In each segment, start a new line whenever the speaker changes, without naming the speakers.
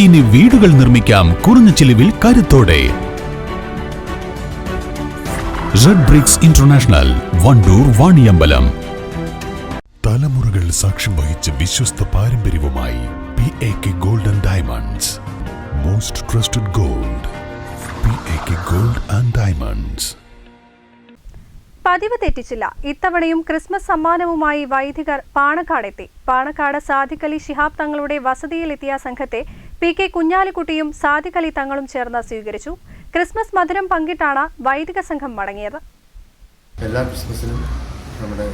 ഇനി വീടുകൾ നിർമ്മിക്കാം കുറഞ്ഞ ചിലവിൽ കരുത്തോടെ. Red bricks international Wandoor Vaniyambalam. തലമുറകൾ സാക്ഷ്യം വഹിച്ച വിശ്വസ്ത പാരമ്പര്യവുമായി P A K golden diamonds most trusted gold P A K gold and diamonds
പതിവ് തെറ്റിച്ചില്ല. ഇത്തവണയും ക്രിസ്മസ് സമ്മാനവുമായി വൈദികർ പാണക്കാടെത്തി. പാണക്കാട് സാദിഖ് അലി ശിഹാബ് തങ്ങളുടെ വസതിയിലെത്തിയ സംഘത്തെ പി കെ കുഞ്ഞാലിക്കുട്ടിയും സാദിഖ് തങ്ങളും ചേർന്ന് സ്വീകരിച്ചു. ക്രിസ്മസ് മധുരം പങ്കിട്ടാണ് വൈദിക സംഘം മടങ്ങിയത്.
എല്ലാ ക്രിസ്മസിനും നമ്മുടെ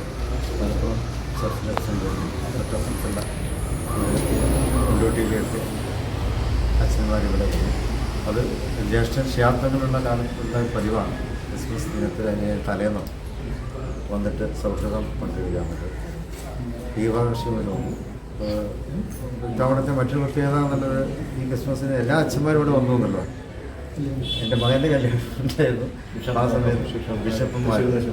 മലപ്പുറം ഇവിടെ വന്നു അത് ജ്യേഷ്ഠ ക്ഷേത്രങ്ങളുള്ള കാലത്തുള്ള പതിവാണ്. ക്രിസ്മസ് ദിനത്തിൽ അതിന് തലേന്നോ വന്നിട്ട് സൗഹൃദം പങ്കിടുക എന്നത്. ഈ വന്നു ഇത്തവണത്തെ മറ്റൊരു പ്രത്യേകത എന്നുള്ളത് ഈ ക്രിസ്മസിന് എല്ലാ അച്ഛന്മാരും ഇവിടെ വന്നു എന്നുള്ളത് എന്റെ മകന്റെ കല്യാണം ഉണ്ടായിരുന്നു. ആ സമയത്ത് ബിഷപ്പുമാർ ബിഷപ്പ്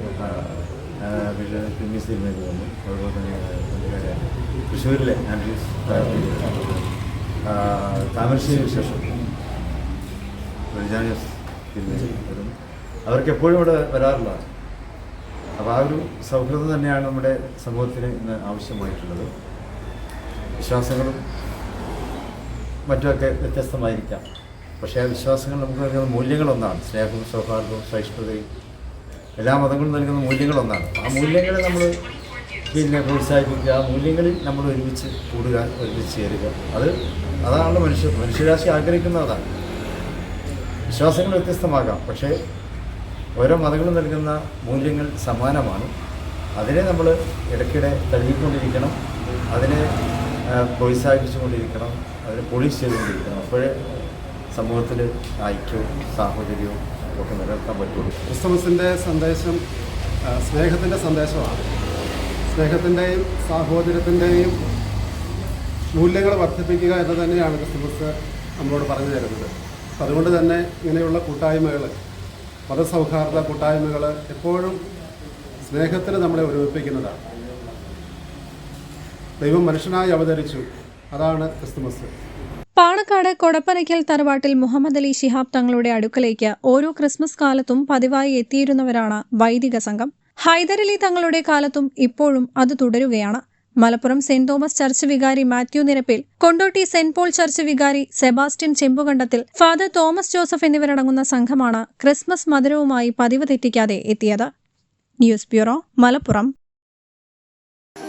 സിനിമയ്ക്ക് വന്നു. അതുപോലെ തന്നെ തൃശ്ശൂരിലെ ആൻഡ്രൂസ് ആ, താമരശ്ശേരി വിശേഷം. ബ്രിജാനിയസ് വരുന്നു. അവർക്ക് എപ്പോഴും ഇവിടെ വരാറുള്ളതാണ് അപ്പോൾ ആ ഒരു സൗഹൃദം തന്നെയാണ് നമ്മുടെ സമൂഹത്തിന് ഇന്ന് ആവശ്യമായിട്ടുള്ളത്. വിശ്വാസങ്ങളും മറ്റുമൊക്കെ വ്യത്യസ്തമായിരിക്കാം. പക്ഷേ ആ വിശ്വാസങ്ങൾ നമുക്ക് നൽകുന്ന മൂല്യങ്ങളൊന്നാണ്. സ്നേഹവും സൗഹാർദ്ദവും സഹിഷ്ണുതയും എല്ലാ മതങ്ങളും നൽകുന്ന മൂല്യങ്ങളൊന്നാണ്. ആ മൂല്യങ്ങളെ നമ്മൾ പിന്നെ പ്രോത്സാഹിപ്പിക്കുക ആ മൂല്യങ്ങളിൽ നമ്മൾ ഒരുമിച്ച് കൂടുക ഒരുമിച്ച് ചേരുക. അത് അതാണ് മനുഷ്യ മനുഷ്യരാശി ആഗ്രഹിക്കുന്ന അതാണ് വിശ്വാസങ്ങൾ വ്യത്യസ്തമാകാം. പക്ഷേ ഓരോ മതങ്ങളും നൽകുന്ന മൂല്യങ്ങൾ സമാനമാണ്. അതിനെ നമ്മൾ ഇടയ്ക്കിടെ തഴുകിക്കൊണ്ടിരിക്കണം. അതിനെ പ്രോത്സാഹിപ്പിച്ചുകൊണ്ടിരിക്കണം അതിനെ പോളിഷ് ചെയ്തുകൊണ്ടിരിക്കണം. അപ്പോഴേ സമൂഹത്തിൽ ഐക്യവും സാഹോദര്യവും ഒക്കെ നിലനിർത്താൻ പറ്റുള്ളൂ
ക്രിസ്തുമസിന്റെ സന്ദേശം സ്നേഹത്തിന്റെ സന്ദേശമാണ്. സ്നേഹത്തിന്റെയും സാഹോദര്യത്തിന്റെയും മൂല്യങ്ങൾ വർദ്ധിപ്പിക്കുക എന്ന് തന്നെയാണ് ക്രിസ്തുമസ് നമ്മളോട് പറഞ്ഞു തരുന്നത്. അതുകൊണ്ട് തന്നെ ഇങ്ങനെയുള്ള കൂട്ടായ്മകൾ മതസൗഹാർദ്ദ കൂട്ടായ്മകൾ എപ്പോഴും സ്നേഹത്തിന് നമ്മളെ ഒരുമിപ്പിക്കുന്നതാണ്. ദൈവം മനുഷ്യനായി അവതരിച്ചു. അതാണ് ക്രിസ്തുമസ്.
പാണക്കാട് കൊടപ്പനയ്ക്കൽ തറവാട്ടിൽ മുഹമ്മദ് അലി ശിഹാബ് തങ്ങളുടെ അടുക്കലേക്ക് ഓരോ ക്രിസ്മസ് കാലത്തും പതിവായി എത്തിയിരുന്നവരാണ് വൈദിക സംഘം. ഹൈദരലി തങ്ങളുടെ കാലത്തും ഇപ്പോഴും അത് തുടരുകയാണ്. മലപ്പുറം സെന്റ് തോമസ് ചർച്ച് വികാരി Mathew Nirappil Kondotty saint Paul church വികാരി സെബാസ്റ്റ്യൻ ചെമ്പുകണ്ടത്തിൽ ഫാദർ തോമസ് ജോസഫ് എന്നിവരടങ്ങുന്ന സംഘമാണ് ക്രിസ്മസ് മധുരവുമായി പതിവ് തെറ്റിക്കാതെ എത്തിയത്. News bureau Malappuram.